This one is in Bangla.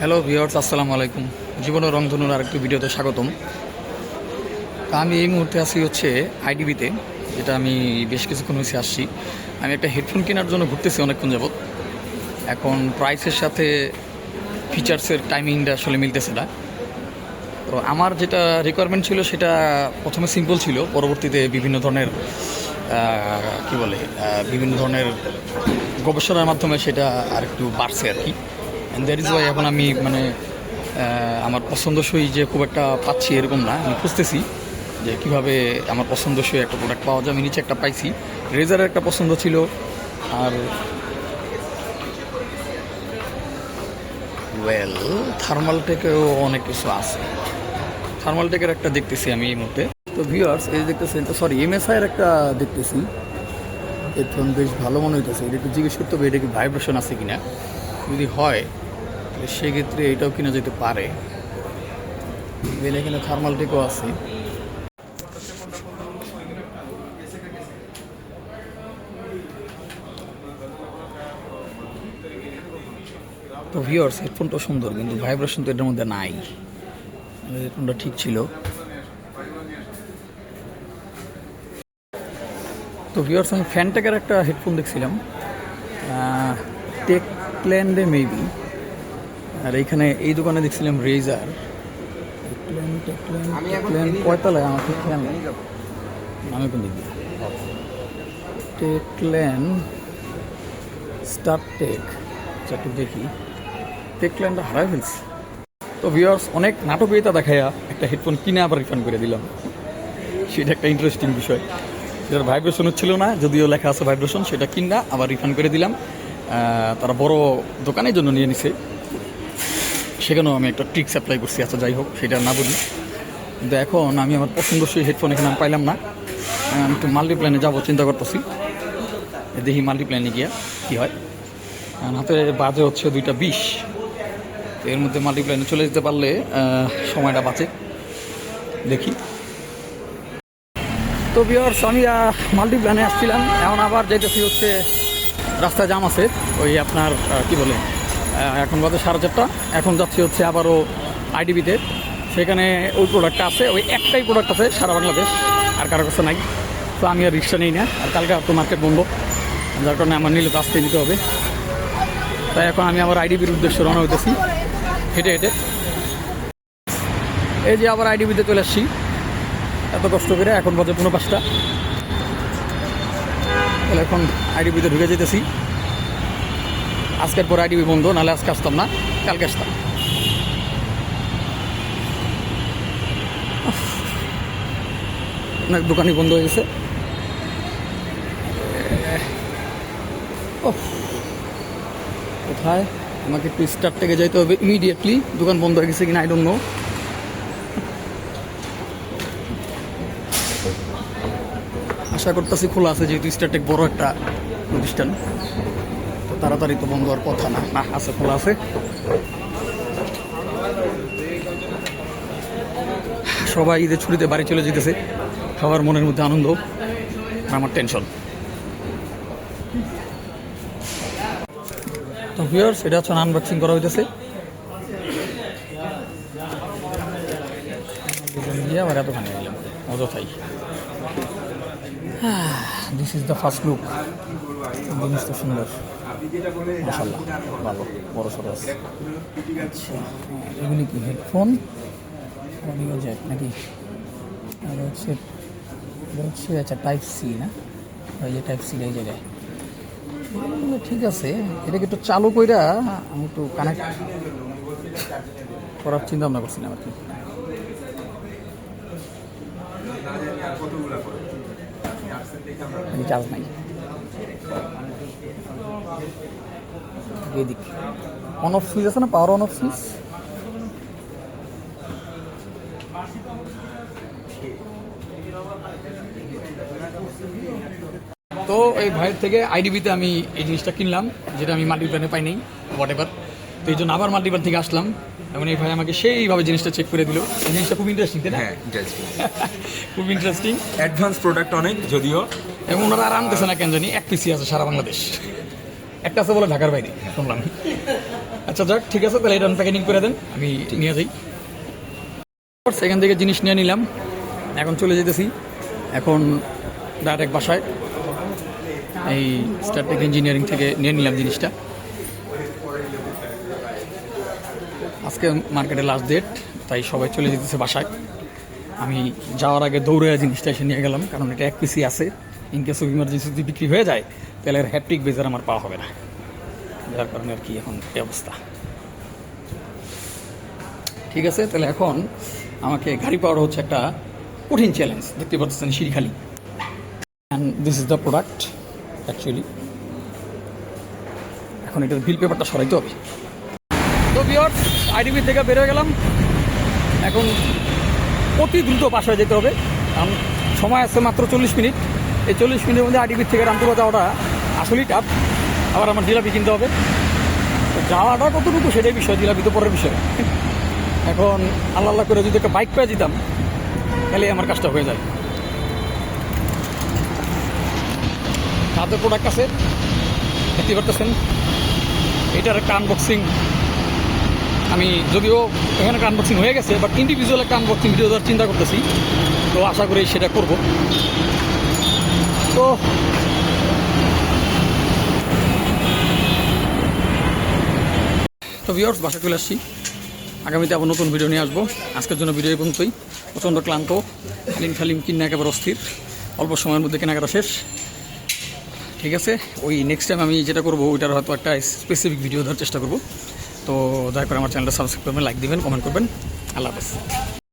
হ্যালো ভিওর্স আসসালামু আলাইকুম। জীবন রংধনুর আরেকটি ভিডিওতে স্বাগতম। তা আমি এই মুহূর্তে আসি হচ্ছে আইডিবিতে, যেটা আমি বেশ কিছুক্ষণ হয়েছে আসছি। আমি একটা হেডফোন কেনার জন্য ঘুরতেছি অনেকক্ষণ যাবত এখন প্রাইসের সাথে ফিচার্সের টাইমিংটা আসলে মিলতেছে না। তো আমার যেটা রিকোয়ারমেন্ট ছিল সেটা প্রথমে সিম্পল ছিল, পরবর্তীতে বিভিন্ন ধরনের কি বলে বিভিন্ন ধরনের গবেষণার মাধ্যমে সেটা আর একটু বাড়ছে আর কি। দ্যাট ইজ ওয়াই এখন আমি মানে আমার পছন্দসই যে খুব একটা পাচ্ছি এরকম না আমি খুঁজতেছি যে কীভাবে আমার পছন্দসই একটা প্রোডাক্ট পাওয়া যায়। আমি নিচে একটা পাইছি। রেজারের একটা পছন্দ ছিল। আর ওয়েল থার্মাল টেকেও অনেক কিছু আছে। থার্মাল টেকের একটা দেখতেছি আমি এই মুহূর্তে। তো ভিউয়ার্স এই দেখতেছেন তো সরি এমএসআই এর একটা দেখতেছি। হেডফোন বেশ ভালো মনে হইতেছে। এটা একটু জিজ্ঞেস করতে হবে এটা কি ভাইব্রেশন আছে কিনা? যদি হয় সেক্ষেত্রে এটাও কিনা যেতে পারে। গেলে এখানে থার্মাল টেকও আছে। তো ভিওর্স হেডফোনটা সুন্দর, কিন্তু ভাইব্রেশন তো এটার মধ্যে নাই। হেডফোনটা ঠিক ছিল। তো ভিউয়ার্স আমি ফ্যানটেকের একটা হেডফোন দেখছিলাম। টেকল্যান্ডে মেবি আর এইখানে এই দোকানে দেখছিলাম রেজার কয়তলায়? আমার ঠিক খেয়াল নেই। আমি কোন দিক দিয়ে? টেকল্যান্ড স্টার টেক একটু দেখি। টেকল্যান্ডটা হারাই ফেলছি। তো ভিউয়ার্স অনেক নাটকীয়তা দেখাইয়া একটা হেডফোন কিনে আবার রিটার্ন করে দিলাম। সেটা একটা ইন্টারেস্টিং বিষয়। সেটার ভাইব্রেশন হচ্ছিল না যদিও লেখা আছে ভাইব্রেশন সেটা কিনা আবার রিফান্ড করে দিলাম। তারা বড় দোকানের জন্য নিয়ে নিছে। সেখানেও আমি একটা ট্রিক্স অ্যাপ্লাই করছি আচ্ছা যাই হোক, সেটা না বলি। কিন্তু এখন আমি আমার পছন্দসই হেডফোন এখানে আমি পাইলাম না। আমি একটু মাল্টিপ্ল্যানে যাব, চিন্তা করতেছি। দেখি মাল্টিপ্ল্যানে গিয়া কী হয়। হাতে বাজে হচ্ছে দুইটা বিশ। এর মধ্যে মাল্টিপ্ল্যানে চলে যেতে পারলে সময়টা বাঁচে। দেখি। তো বিয়ার্স আমি মাল্টিপ্ল্যানে আসছিলাম। এখন আবার যেতেছি হচ্ছে রাস্তায় জাম আছে। ওই আপনার কি বলে? এখন বাজে সাড়ে চারটা। এখন যাচ্ছি হচ্ছে আবারও আইডিবিতে সেখানে ওই প্রোডাক্টটা আছে, ওই একটাই প্রোডাক্ট আছে সারা বাংলাদেশ, আর কারও কাছে নাই। তো আমি আর রিক্সা নিই না, আর কালকে তো মার্কেট বন্ধ। যার কারণে আমার নিলে তো আসতে নিতে হবে। তাই এখন আমি আবার আইডিবির উদ্দেশ্যে রওনা হইতেছি, হেঁটে হেঁটে। এই যে আবার আইডিবিতে চলে আসছি। এত কষ্ট করে এখন বাজে পনেরো পাঁচটা। তাহলে এখন আইডিবিতে ঢুকে যেতেছি। আজকের পর আইডিবি বন্ধ নাহলে আজকে আসতাম না, কালকে আসতাম। অনেক দোকানই বন্ধ হয়ে গেছে। কোথায়? আমাকে একটু স্টার থেকে যাইতে হবে ইমিডিয়েটলি দোকান বন্ধ হয়ে গেছে কিনা আই ডোন্ট নো আশা করতেছি খোলা আছে, যেহেতু স্টারটেক বড় একটা প্রতিষ্ঠান। তাড়াতাড়ি তো বন্ধ হওয়ার কথা না। না, আছে, খোলা আছে। সবাই ঈদের ছুটিতে বাড়ি চলে যেতেছে। সবার মনের মধ্যে আনন্দ আমার টেনশন তো ভিউয়ার্স এটা হচ্ছে আনবক্সিং করা হইতেছে। আবার এতখানি গেলাম অযথাই this is the first look জিনিসটা সুন্দর। মাসাল্লাহ ভালো বড় সড়ো আছে। আচ্ছা এগুলি কি হেডফোন অডিও জ্যাক নাকি? আর হচ্ছে হচ্ছে আচ্ছা টাইপ সি না? ওই যে টাইপ সি এই জায়গায়। ঠিক আছে এটাকে একটু চালু কইরা আমি একটু কানেক্ট করার চিন্তা ভাবনা করছিলাম আর কি। চার্জ নাই এদিক। অন অফ সুইচ আছে না? পাওয়ার অন অফ সুইচ তো এই ভাইয়ের থেকে আইডিবিতে আমি এই জিনিসটা কিনলাম যেটা আমি মাল্টিপ্ল্যানে পাই নাই হোয়াট এভার তো এই জন্য আবার মাল্টিপ্ল্যান থেকে আসলাম। এবং এই ভাই আমাকে সেইভাবে জিনিসটা চেক করে দিল। এই জিনিসটা খুব ইন্টারেস্টিং তাই না? হ্যাঁ ইন্টারেস্টিং খুব ইন্টারেস্টিং অ্যাডভান্স প্রোডাক্ট অনেক যদিও। এবং ওনারা আর আনতেছে না কেন জানি এক পিসি আছে সারা বাংলাদেশ। একটা আছে বলে ঢাকার বাইরে শুনলাম। আচ্ছা যাক ঠিক আছে তাহলে এটা প্যাকেটিং করে দেন আমি নিয়ে যাই। সেখান থেকে জিনিস নিয়ে নিলাম। এখন চলে যেতেছি। এখন ডাইরেক্ট বাসায়। এই স্টারটেক ইঞ্জিনিয়ারিং থেকে নিয়ে নিলাম জিনিসটা। আজকে মার্কেটে লাস্ট ডেট তাই সবাই চলে যেতেছে বাসায়। আমি যাওয়ার আগে দৌড়ে জিনিসটা এসে নিয়ে গেলাম, কারণ এটা এক পিসি আছে। ইন কেস অফ ইমার্জেন্সি যদি বিক্রি হয়ে যায়, তাহলে এর হ্যাপটিক বেজার আমার পাওয়া হবে না। যার কারণে আর কি এখন এই অবস্থা। ঠিক আছে, তাহলে এখন আমাকে গাড়ি পাওয়ার হচ্ছে একটা কঠিন চ্যালেঞ্জ দেখতে পাচ্ছেন শিরিখালি and this is the product actually এখন এটার বিল পেপারটা সরাইতে হবে। তো বিয়র আইডিবি থেকে বেরোয় গেলাম। এখন অতি দ্রুত বাসায় যেতে হবে। সময় আছে মাত্র চল্লিশ মিনিট। এই চল্লিশ মিনিটের মধ্যে আইডিবি থেকে রামপুরা যাওয়াটা আসলেই টাফ আবার আমার জিলাপি কিনতে হবে। যাওয়াটা কতটুকু সেটাই বিষয়, জিলাপি তো পরের বিষয়। এখন আল্লাহ আল্লাহ করে যদি একটা বাইক পেয়ে যেতাম, তাহলে আমার কাজটা হয়ে যায়। হাতে প্রোডাক্ট আছে, দেখতে পারতেছেন? এটার একটা আনবক্সিং আমি যদিও এখানে একটা আনবক্সিং হয়ে গেছে বাট ইন্ডিভিজুয়াল একটা আনবক্সিং ভিডিও দেওয়ার চিন্তা করতেছি। তো আশা করি সেটা করব। তো তো ভিওর্স বাসা চলে আসছি। আগামীতে আবার নতুন ভিডিও নিয়ে আসব। আজকের জন্য ভিডিও পর্যন্তই। প্রচণ্ড ক্লান্ত খালিম খালিম কিনে একেবারে অস্থির। অল্প সময়ের মধ্যে কেনাকাটা শেষ। ঠিক আছে, ওই নেক্সট টাইম আমি যেটা করব, ওইটার হয়তো একটা স্পেসিফিক ভিডিও দেওয়ার চেষ্টা করব। তো দয়া করে আমার চ্যানেলটা সাবস্ক্রাইব করবেন লাইক দিবেন কমেন্ট করবেন। আল্লাহ হাফেজ।